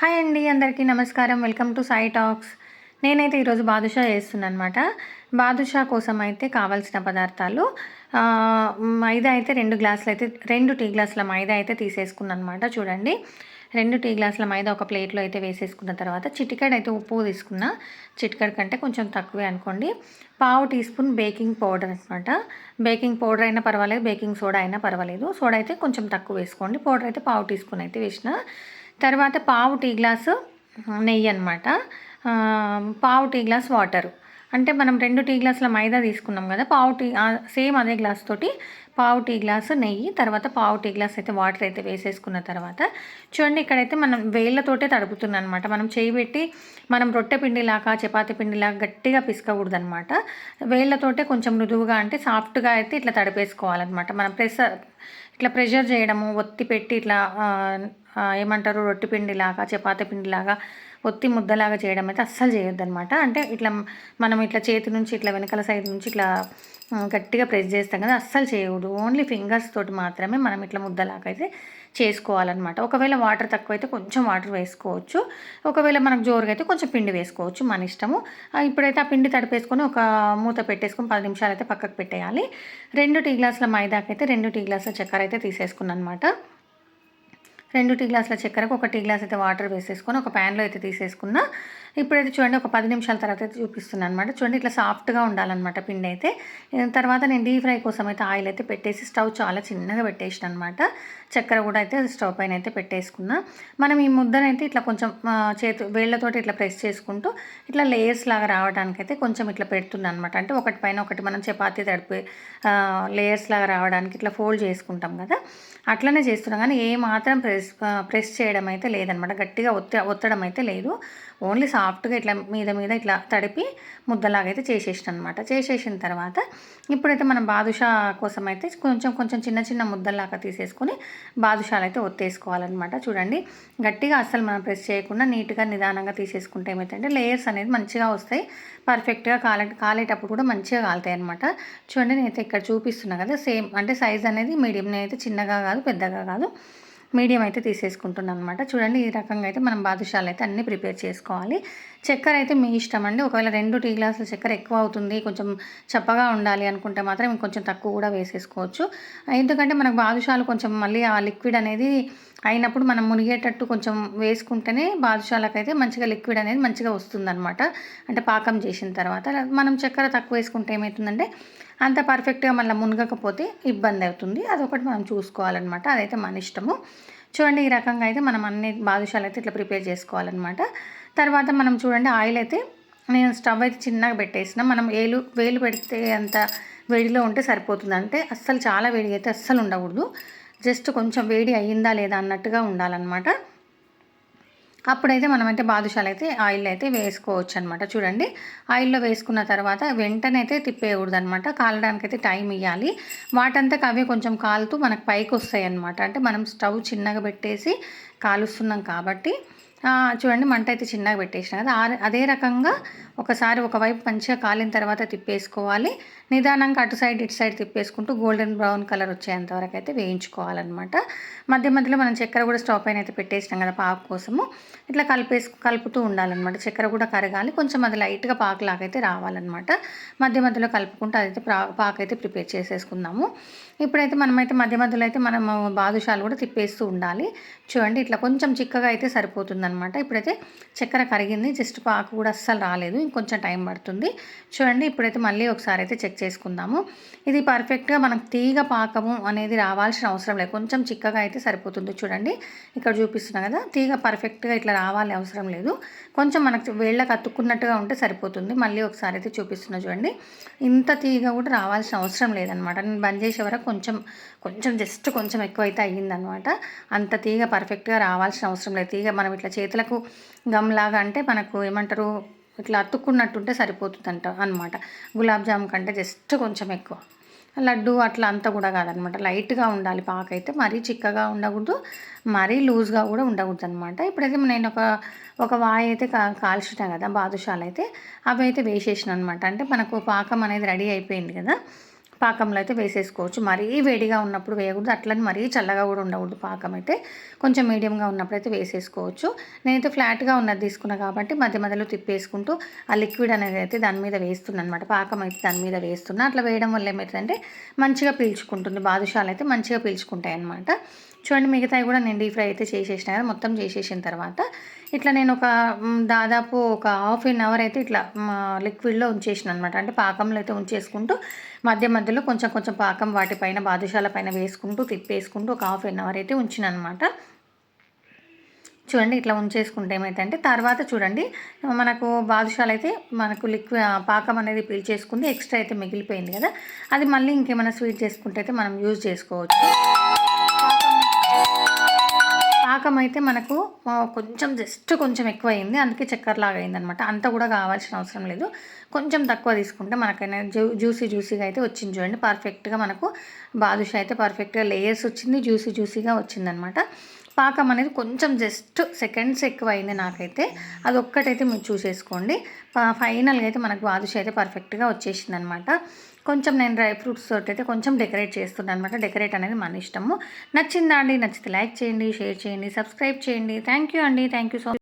Hi అండి అందరికీ నమస్కారం. Welcome to Sai talks. నేనైతే ఈరోజు బాదుషా చేస్తున్నాను అనమాట బాదుషా కోసం అయితే కావాల్సిన పదార్థాలు మైదా అయితే రెండు గ్లాసులు అయితే రెండు టీ గ్లాసుల మైదా అయితే తీసేసుకున్నాను అనమాట చూడండి రెండు టీ గ్లాసుల మైదా ఒక ప్లేట్లో అయితే వేసేసుకున్న తర్వాత చిటికెడ్ అయితే ఉప్పు తీసుకున్న. చిటికెడ్ కంటే కొంచెం తక్కువే అనుకోండి. పావు టీ స్పూన్ బేకింగ్ పౌడర్ అనమాట. బేకింగ్ పౌడర్ అయినా పర్వాలేదు బేకింగ్ సోడా అయినా పర్వాలేదు. సోడా అయితే కొంచెం తక్కువ వేసుకోండి. పౌడర్ అయితే పావు టీ స్పూన్ అయితే వేసిన. తర్వాత పావు టీ గ్లాసు నెయ్యి అనమాట పావు టీ గ్లాస్ వాటర్. అంటే మనం రెండు టీ గ్లాసుల మైదా తీసుకున్నాం కదా పావు టీ సేమ్ అదే గ్లాస్ తోటి పావు టీ గ్లాసు నెయ్యి తర్వాత పావు టీ గ్లాస్ అయితే వాటర్ అయితే వేసేసుకున్న తర్వాత చూడండి ఇక్కడైతే మనం వేళ్ళతోటే తడుపుతున్నాం అనమాట మనం చేయి పెట్టి మనం రొట్టె పిండిలాగా చపాతి పిండిలాగా గట్టిగా పిసకకూడదనమాట వేళ్ళతోటే కొంచెం మృదువుగా అంటే సాఫ్ట్గా అయితే ఇట్లా తడిపేసుకోవాలన్నమాట. మనం ప్రెస్ ఇట్లా ప్రెషర్ చేయడము ఒత్తి పెట్టి ఇట్లా ఏమంటారు రొట్టె పిండిలాగా చపాతీ పిండిలాగా ఒత్తి ముద్దలాగా చేయడం అయితే అస్సలు చేయొద్దు అనమాట అంటే ఇట్లా మనం ఇట్లా చేతి నుంచి ఇట్లా వెనకాల సైడ్ నుంచి ఇట్లా గట్టిగా ప్రెస్ చేస్తాం కదా అస్సలు చేయకూడదు. ఓన్లీ ఫింగర్స్ తోటి మాత్రమే మనం ఇట్లా ముద్దలాగా అయితే చేసుకోవాలన్నమాట. ఒకవేళ వాటర్ తక్కువ అయితే కొంచెం వాటర్ వేసుకోవచ్చు. ఒకవేళ మనకు జోరుగా అయితే కొంచెం పిండి వేసుకోవచ్చు మన ఇష్టము. ఇప్పుడైతే ఆ పిండి తడిపేసుకొని ఒక మూత పెట్టేసుకొని పది నిమిషాలు అయితే పక్కకు పెట్టేయాలి. రెండు టీ గ్లాసుల మైదాకైతే రెండు టీ గ్లాసుల చక్కెర అయితే తీసేసుకున్నాను అనమాట రెండు టీ గ్లాసుల చక్కెరకు ఒక టీ గ్లాస్ అయితే వాటర్ వేసేసుకొని ఒక ప్యాన్లో అయితే తీసేసుకున్నా ఇప్పుడైతే చూడండి ఒక పది నిమిషాల తర్వాత అయితే చూపిస్తున్నాను అనమాట చూడండి ఇట్లా సాఫ్ట్గా ఉండాలన్నమాట పిండి అయితే. తర్వాత నేను డీప్ ఫ్రై కోసం అయితే ఆయిల్ అయితే పెట్టేసి స్టవ్ చాలా చిన్నగా పెట్టేసిన అనమాట చక్కెర కూడా అయితే స్టవ్ పైన అయితే పెట్టేసుకున్నా. మనం ఈ ముద్దనైతే ఇట్లా కొంచెం చేతి చేతు వేళ్ళతోటి ఇట్లా ప్రెస్ చేసుకుంటూ ఇట్లా లేయర్స్ లాగా రావడానికి అయితే కొంచెం ఇట్లా పెడుతున్నాను అనమాట అంటే ఒకటి పైన ఒకటి మనం చపాతీ తడిపి లేయర్స్ లాగా రావడానికి ఇట్లా ఫోల్డ్ చేసుకుంటాం కదా. అట్లనే చేస్తున్నాం. కానీ ఏ మాత్రం ప్రెస్ ప్రెస్ చేయడం అయితే లేదనమాట గట్టిగా ఒత్తి ఒత్తడం అయితే లేదు. ఓన్లీ సాఫ్ట్గా ఇట్లా మీద మీద ఇట్లా తడిపి ముద్దలాగా అయితే చేసేసిన అనమాట చేసేసిన తర్వాత ఇప్పుడైతే మనం బాదుషా కోసం అయితే కొంచెం కొంచెం చిన్న చిన్న ముద్దలాగా తీసేసుకొని బాదుషాలు అయితే ఒత్తేసుకోవాలన్నమాట చూడండి గట్టిగా అస్సలు మనం ప్రెస్ చేయకుండా నీట్గా నిదానంగా తీసేసుకుంటే ఏమైతే లేయర్స్ అనేది మంచిగా వస్తాయి. పర్ఫెక్ట్గా కాలే కాలేటప్పుడు కూడా మంచిగా కాలుతాయి అనమాట చూడండి నేనైతే ఇక్కడ చూపిస్తున్నా కదా సేమ్ అంటే సైజ్ అనేది మీడియం నేనైతే చిన్నగా కాదు పెద్దగా కాదు. మీడియం అయితే తీసేసుకుంటున్నాను అనమాట చూడండి ఈ రకంగా అయితే మనం బాదుషాలు అయితే అన్నీ ప్రిపేర్ చేసుకోవాలి. చక్కెర అయితే మీ ఇష్టం అండి. ఒకవేళ రెండు టీ గ్లాసులు చక్కెర ఎక్కువ అవుతుంది కొంచెం చప్పగా ఉండాలి అనుకుంటే మాత్రం ఇంకొంచెం తక్కువ కూడా వేసేసుకోవచ్చు. ఎందుకంటే మనకు బాదుషాలు కొంచెం మళ్ళీ ఆ లిక్విడ్ అనేది అయినప్పుడు మనం మునిగేటట్టు కొంచెం వేసుకుంటేనే బాదుషాలకైతే మంచిగా లిక్విడ్ అనేది మంచిగా వస్తుందన్నమాట. అంటే పాకం చేసిన తర్వాత. మనం చక్కెర తక్కువ వేసుకుంటే ఏమవుతుందంటే అంత పర్ఫెక్ట్గా మళ్ళీ మునగకపోతే ఇబ్బంది అవుతుంది. అదొకటి మనం చూసుకోవాలన్నమాట. అదైతే మన ఇష్టము. చూడండి ఈ రకంగా అయితే మనం అన్ని బాదుషాలు అయితే ఇట్లా ప్రిపేర్ చేసుకోవాలన్నమాట. తర్వాత మనం చూడండి ఆయిల్ అయితే నేను స్టవ్ అయితే చిన్నగా పెట్టేసిన. మనం వేలు వేలు పెడితే అంత వేడిలో ఉంటే సరిపోతుంది. అంటే అస్సలు చాలా వేడి అయితే అస్సలు ఉండకూడదు. జస్ట్ కొంచెం వేడి అయ్యిందా లేదా అన్నట్టుగా ఉండాలన్నమాట. అప్పుడైతే మనమైతే బాదుషాలు అయితే ఆయిల్ అయితే వేసుకోవచ్చు అనమాట చూడండి ఆయిల్లో వేసుకున్న తర్వాత వెంటనే అయితే తిప్పేయకూడదు అనమాట కాలడానికి అయితే టైం ఇవ్వాలి వాటంతా అవే కొంచెం కాలుతూ మనకు పైకి వస్తాయి అనమాట అంటే మనం స్టవ్ చిన్నగా పెట్టేసి కాలుస్తున్నాం కాబట్టి చూడండి మంట అయితే చిన్నగా పెట్టేసిన కదా అదే రకంగా ఒకసారి ఒకవైపు మంచిగా కాలిన తర్వాత తిప్పేసుకోవాలి. నిదానంగా అటు సైడ్ ఇటు సైడ్ తిప్పేసుకుంటూ గోల్డెన్ బ్రౌన్ కలర్ వచ్చేంత వరకు అయితే వేయించుకోవాలన్నమాట. మధ్య మధ్యలో మనం చక్కెర కూడా స్టవ్ పైన అయితే పెట్టేసినాం కదా పాకు కోసము. ఇట్లా కలిపేసి కలుపుతూ ఉండాలన్నమాట. చక్కెర కూడా కరగాలి. కొంచెం అది లైట్గా పాకులాగా అయితే రావాలన్నమాట. మధ్య మధ్యలో కలుపుకుంటూ అదైతే పాకు అయితే ప్రిపేర్ చేసేసుకుందాము. ఇప్పుడైతే మనమైతే మధ్య మధ్యలో అయితే మనం బాదుషాలు కూడా తిప్పేస్తూ ఉండాలి. చూడండి ఇట్లా కొంచెం చిక్కగా అయితే అనమాట ఇప్పుడైతే చక్కెర కరిగింది. జస్ట్ పాకు కూడా అస్సలు రాలేదు. ఇంకొంచెం టైం పడుతుంది. చూడండి ఇప్పుడైతే మళ్ళీ ఒకసారి అయితే చెక్ చేసుకుందాము. ఇది పర్ఫెక్ట్గా మనకు తీగ పాకము అనేది రావాల్సిన అవసరం లేదు. కొంచెం చిక్కగా అయితే సరిపోతుంది చూడండి. ఇక్కడ చూపిస్తున్నా కదా తీగ పర్ఫెక్ట్గా ఇట్లా రావాలి అవసరం లేదు. కొంచెం మనకు వేళ్ళకి అతుక్కున్నట్టుగా ఉంటే సరిపోతుంది. మళ్ళీ ఒకసారి అయితే చూపిస్తున్నా చూడండి. ఇంత తీగ కూడా రావాల్సిన అవసరం లేదనమాట నేను బంద్ చేసే వరకు కొంచెం కొంచెం జస్ట్ కొంచెం ఎక్కువ అయితే అయ్యిందనమాట అంత తీగ పర్ఫెక్ట్గా రావాల్సిన అవసరం లేదు. తీగ మనం ఇట్లా చేతులకు గమ్లాగా అంటే మనకు ఏమంటారు ఇట్లా అతుక్కున్నట్టుంటే సరిపోతుందంట అనమాట గులాబ్ జామ్ కంటే జస్ట్ కొంచెం ఎక్కువ. లడ్డు అట్లా అంతా కూడా కాదనమాట లైట్గా ఉండాలి పాక అయితే మరీ చిక్కగా ఉండకూడదు మరీ లూజ్గా కూడా ఉండకూడదు అనమాట ఇప్పుడైతే నేను ఒక ఒక వాయి అయితే కా కాల్చిన కదా బాదుషాలు అయితే అవి అయితే వేసేసిన అనమాట అంటే మనకు పాకం అనేది రెడీ అయిపోయింది కదా పాకంలో అయితే వేసేసుకోవచ్చు. మరీ వేడిగా ఉన్నప్పుడు వేయకూడదు. అట్లని మరీ చల్లగా కూడా ఉండకూడదు పాకం అయితే. కొంచెం మీడియంగా ఉన్నప్పుడు అయితే వేసేసుకోవచ్చు. నేనైతే ఫ్లాట్గా ఉన్నది తీసుకున్నా కాబట్టి మధ్య మధ్యలో తిప్పేసుకుంటూ ఆ లిక్విడ్ అనేది అయితే దాని మీద వేస్తున్నాను అనమాట పాకం అయితే దాని మీద వేస్తున్నా. అట్లా వేయడం వల్ల ఏమవుతుందంటే మంచిగా పీల్చుకుంటుంది. బాదుషాలు అయితే మంచిగా పీల్చుకుంటాయి అనమాట చూడండి మిగతాయి కూడా నేను డీప్ ఫ్రై అయితే చేసేసిన కదా మొత్తం చేసేసిన తర్వాత. ఇట్లా నేను ఒక దాదాపు ఒక హాఫ్ అన్ అవర్ అయితే ఇట్లా లిక్విడ్లో ఉంచేసిన అనమాట అంటే పాకంలో అయితే ఉంచేసుకుంటూ మధ్య మధ్యలో కొంచెం కొంచెం పాకం వాటిపైన బాదుషాల పైన వేసుకుంటూ తిప్పేసుకుంటూ ఒక హాఫ్ అన్ అవర్ అయితే ఉంచిన అనమాట చూడండి ఇట్లా ఉంచేసుకుంటే ఏమైతే తర్వాత చూడండి మనకు బాదుషాలు అయితే మనకు లిక్విడ్ పాకం అనేది పీల్చేసుకుంది ఎక్స్ట్రా అయితే మిగిలిపోయింది కదా. అది మళ్ళీ ఇంకేమైనా స్వీట్ చేసుకుంటే అయితే మనం యూజ్ చేసుకోవచ్చు. పాకం అయితే మనకు కొంచెం జస్ట్ కొంచెం ఎక్కువ అయింది అందుకే చక్కెరలాగా అయిందనమాట అంత కూడా కావాల్సిన అవసరం లేదు. కొంచెం తక్కువ తీసుకుంటే మనకైనా జ్యూ జ్యూసీ జ్యూసీగా అయితే వచ్చింది చూడండి. పర్ఫెక్ట్గా మనకు బాదుషా అయితే పర్ఫెక్ట్గా లేయర్స్ వచ్చింది జ్యూసీ జ్యూసీగా వచ్చిందనమాట. పాకం అనేది కొంచెం జస్ట్ సెకండ్స్ ఎక్కువ అయింది నాకైతే. అది ఒక్కటైతే మీరు చూసేసుకోండి. ఫైనల్గా అయితే మనకు బాదుష అయితే పర్ఫెక్ట్గా వచ్చేసింది అనమాట కొంచెం నేను డ్రై ఫ్రూట్స్ తోటి అయితే కొంచెం డెకరేట్ చేస్తున్నాను అనమాట డెకరేట్ అనేది మన ఇష్టము. నచ్చిందా అండి? నచ్చితే లైక్ చేయండి షేర్ చేయండి సబ్స్క్రైబ్ చేయండి. థ్యాంక్ యూ అండి. Thank you so